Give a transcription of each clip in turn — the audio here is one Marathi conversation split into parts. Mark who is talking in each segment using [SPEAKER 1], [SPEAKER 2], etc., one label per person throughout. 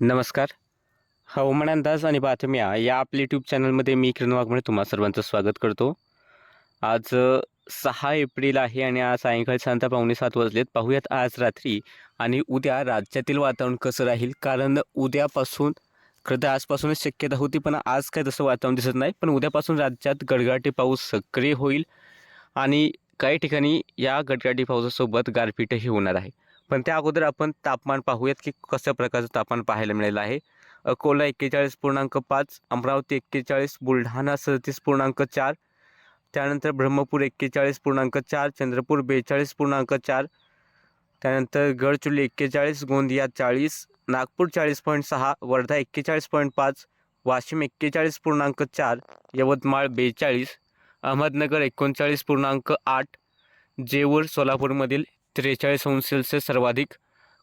[SPEAKER 1] नमस्कार. हवामान अंदाज आणि बातम्या या आपल्या यूट्यूब चॅनलमध्ये मी किरण वाघमळे तुम्हा सर्वांचं स्वागत करतो. आज सहा एप्रिल आहे आणि आज सायंकाळी साधारणतः पावणे सात वाजलेत. पाहूयात आज रात्री आणि उद्या राज्यातील वातावरण कसं राहील? कारण उद्यापासून खरं तर आजपासूनच शक्यता होती पण आज काय तसं वातावरण दिसत नाही. पण उद्यापासून राज्यात गडगाटी पाऊस सक्रिय होईल आणि काही ठिकाणी या गडगाटी पावसासोबत गारपीटही होणार आहे. पण त्या अगोदर आपण तापमान पाहूयात की कशा प्रकारचं तापमान पाहायला मिळेलं आहे. अकोला एक्केचाळीस पूर्णांक पाच अमरावती एक्केचाळीस बुलढाणा सदतीस पूर्णांक चार त्यानंतर ब्रह्मपूर एक्केचाळीस पूर्णांक चार चंद्रपूर बेचाळीस पूर्णांक चार त्यानंतर गडचुली एक्केचाळीस गोंदिया चाळीस नागपूर चाळीस पॉईंट सहा वर्धा एक्केचाळीस पॉईंट पाच वाशिम एक्केचाळीस पूर्णांक चार यवतमाळ बेचाळीस अहमदनगर एकोणचाळीस पूर्णांक आठ जेऊर सोलापूरमधील त्रेचाळीस अंश सेल्सिअस सर्वाधिक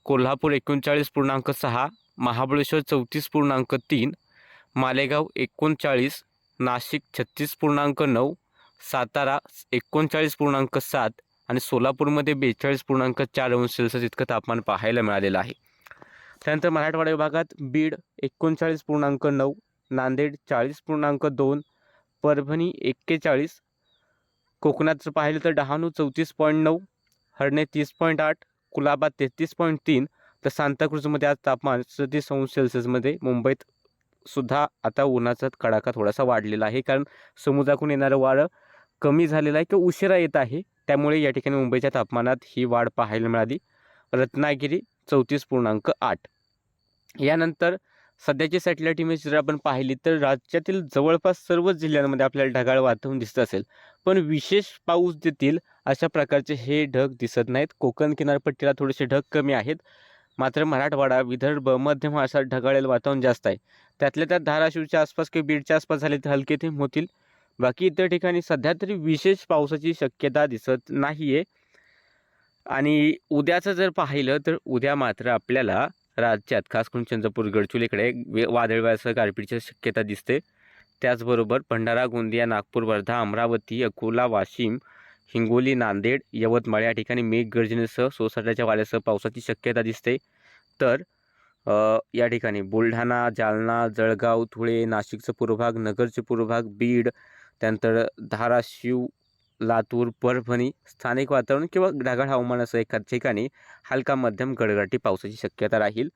[SPEAKER 1] कोल्हापूर एकोणचाळीस पूर्णांक सहा महाबळेश्वर चौतीस पूर्णांक तीन मालेगाव एकोणचाळीस नाशिक छत्तीस पूर्णांक नऊ सातारा एकोणचाळीस पूर्णांक सात आणि सोलापूरमध्ये बेचाळीस पूर्णांक चार अंश सेल्सिअस इतकं तापमान पाहायला मिळालेलं आहे. त्यानंतर मराठवाडा विभागात बीड एकोणचाळीस पूर्णांक नऊ नांदेड चाळीस पूर्णांक दोन परभणी एक्केचाळीस कोकणात जर पाहिलं तर डहाणू चौतीस पॉईंट नऊ हरणे तीस पॉईंट आठ कुलाबा तेहतीस पॉईंट तीन तर सांताक्रूजमध्ये आज तापमान सदतीस अंश सेल्सिअसमध्ये मुंबईत सुद्धा आता उन्हाचा कडाका थोडासा वाढलेला आहे. कारण समुद्राकडून येणारं वारं कमी झालेलं आहे किंवा उशिरा येत आहे. त्यामुळे या ठिकाणी मुंबईच्या तापमानात ही वाढ पाहायला मिळाली. रत्नागिरी चौतीस पूर्णांक आठ. यानंतर सध्याची सॅटेलाईट इमेज जर आपण पाहिली तर राज्यातील जवळपास सर्वच जिल्ह्यांमध्ये आपल्याला ढगाळ वातावरण दिसत असेल. पण विशेष पाऊस देतील अशा प्रकारचे हे ढग दिसत नाहीत. कोकण किनारपट्टीला थोडेसे ढग कमी आहेत. मात्र मराठवाडा विदर्भ मध्य महाराष्ट्रात ढगाळेल वातावरण जास्त आहे. त्यातल्या त्यात धाराशिवच्या आसपास किंवा बीडच्या आसपास झाले तर हलके ते होतील बाकी इतर ठिकाणी सध्या तरी विशेष पावसाची शक्यता दिसत नाही आहे आणि उद्याचं जर पाहिलं तर उद्या मात्र आपल्याला राज्यात खास करून चंद्रपूर गडचुलीकडे वे- वादळवाऱ्यासह गारपीटची शक्यता दिसते. त्याचबरोबर भंडारा गोंदिया नागपूर वर्धा अमरावती अकोला वाशिम हिंगोली नांदेड यवतमाळ या ठिकाणी मेघगर्जनेसह सोसाट्याच्या वाऱ्यासह पावसाची शक्यता दिसते. तर या ठिकाणी बुलढाणा जालना जळगाव धुळे नाशिकचा पूर्वभाग नगरचे पूर्वभाग बीड त्यानंतर धाराशिव लातूर परभणी स्थानिक वातावरण किंवा ढगाळ हवामान असं एका ठिकाणी हलका मध्यम गडगडाटी पावसाची शक्यता राहील.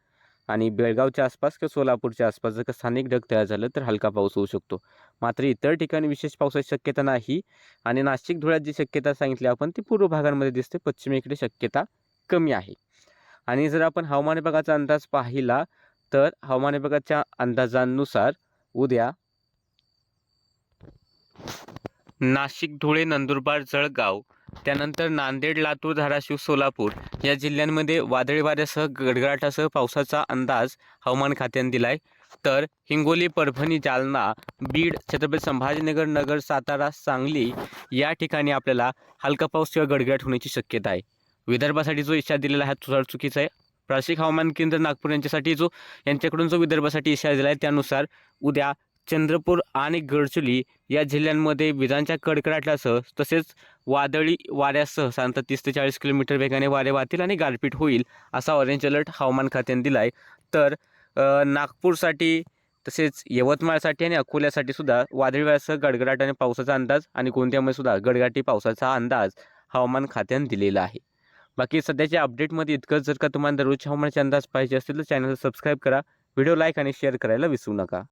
[SPEAKER 1] आणि बेळगावच्या आसपास किंवा सोलापूरच्या आसपास जर का स्थानिक ढग तयार झालं तर हलका पाऊस होऊ शकतो. मात्र इतर ठिकाणी विशेष पावसाची शक्यता नाही आणि नाशिक धुळ्यात जी शक्यता सांगितली आपण ती पूर्व भागांमध्ये दिसते. पश्चिमेकडे शक्यता कमी आहे. आणि जर आपण हवामान विभागाचा अंदाज पाहिला तर हवामान विभागाच्या अंदाजानुसार उद्या नाशिक धुळे नंदुरबार जळगाव त्यानंतर नांदेड लातूर धाराशिव सोलापूर या जिल्ह्यांमध्ये वादळी वाऱ्यासह गडगडाटासह पावसाचा अंदाज हवामान खात्याने दिला आहे तर हिंगोली परभणी जालना बीड छत्रपती संभाजीनगर नगर सातारा सांगली या ठिकाणी आपल्याला हलका पाऊस किंवा गडगडाट होण्याची शक्यता आहे. विदर्भासाठी जो इशारा दिलेला आहे तो चुकीचा आहे. प्रादेशिक हवामान केंद्र नागपूर यांच्यासाठी जो यांच्याकडून जो विदर्भासाठी इशारा दिला आहे त्यानुसार उद्या चंद्रपूर आणि गडचुली या जिल्ह्यांमध्ये विजांच्या कडकडाटासह तसेच वादळी वाऱ्यासह साधारणतः तीस ते चाळीस किलोमीटर वेगाने वारे वाहतील आणि गारपीट होईल असा ऑरेंज अलर्ट हवामान खात्याने दिला आहे तर नागपूरसाठी तसेच यवतमाळसाठी आणि अकोल्यासाठी सुद्धा वादळी वाऱ्यासह गडगडाट आणि पावसाचा अंदाज आणि गोंदियामध्ये सुद्धा गडगाटी पावसाचा अंदाज हवामान खात्याने दिलेला आहे. बाकी सध्याच्या अपडेटमध्ये इतकंच. जर का तुम्हाला दररोजच्या हवामानाचे अंदाज पाहिजे असतील तर चॅनलला सबस्क्राईब करा. व्हिडिओ लाईक आणि शेअर करायला विसरू नका.